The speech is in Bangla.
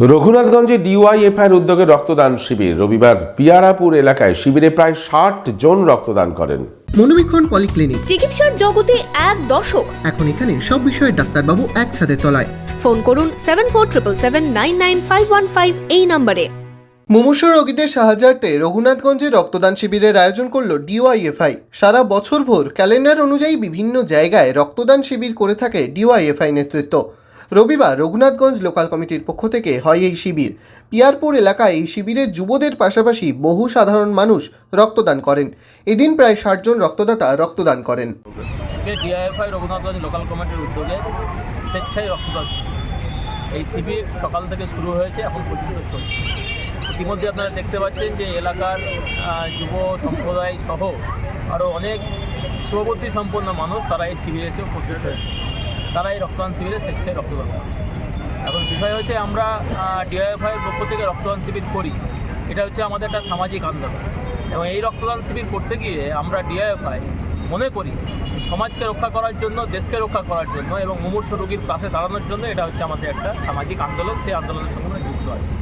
রঘুনাথগঞ্জে ডিওয়াইএফআইয়ের উদ্যোগে রক্তদান শিবির। রবিবার পিয়ারাপুর এলাকায় শিবিরে প্রায় ষাট জন রক্তদান করেন। মনোবীক্ষণ পলিক্লিনিক। চিকিৎসার জগতে এক দশক। এখন এখানে সব বিষয়ে ডাক্তারবাবু একসাথে তলায়। ফোন করুন seven four triple seven nine nine five one five এই নম্বরে। মুমূর্ষ রোগীদের সাহায্যার্থে রঘুনাথগঞ্জে রক্তদান শিবিরের আয়োজন করল ডিওয়াইএফআই। সারা বছর ভোর ক্যালেন্ডার অনুযায়ী বিভিন্ন জায়গায় রক্তদান শিবির করে থাকে ডিওয়াইএফআই নেতৃত্ব। রবিবার রঘুনাথগঞ্জ লোকাল কমিটির পক্ষ থেকে হয় এই শিবির। পিয়ারপুর এলাকায় এই শিবিরে যুবদের পাশাপাশি বহু সাধারণ মানুষ রক্তদান করেন। এদিন প্রায় ষাট জন রক্তদাতা রক্তদান করেন। ডিআইএফআই রঘুনাথগঞ্জ লোকাল কমিটির উদ্যোগে স্বেচ্ছায় রক্তদান এই শিবির সকাল থেকে শুরু হয়েছে, এখন পর্যন্ত চলছে। ইতিমধ্যে আপনারা দেখতে পাচ্ছেন যে এলাকার যুব সম্প্রদায় সহ আরও অনেক শুভবুদ্ধি সম্পন্ন মানুষ তারা এই শিবিরে এসে উপস্থিত হয়েছে। তারা এই রক্তদান শিবিরে স্বেচ্ছায় রক্তদান করছে। এখন বিষয় হচ্ছে আমরা ডিআইএফআইয়ের পক্ষ থেকে রক্তদান শিবির করি। এটা হচ্ছে আমাদের একটা সামাজিক আন্দোলন। এবং এই রক্তদান শিবির করতে গিয়ে আমরা ডিআইএফআই মনে করি সমাজকে রক্ষা করার জন্য, দেশকে রক্ষা করার জন্য এবং মুমূর্ষ রোগীর পাশে দাঁড়ানোর জন্য এটা হচ্ছে আমাদের একটা সামাজিক আন্দোলন। সেই আন্দোলনের সঙ্গে যুক্ত আছি।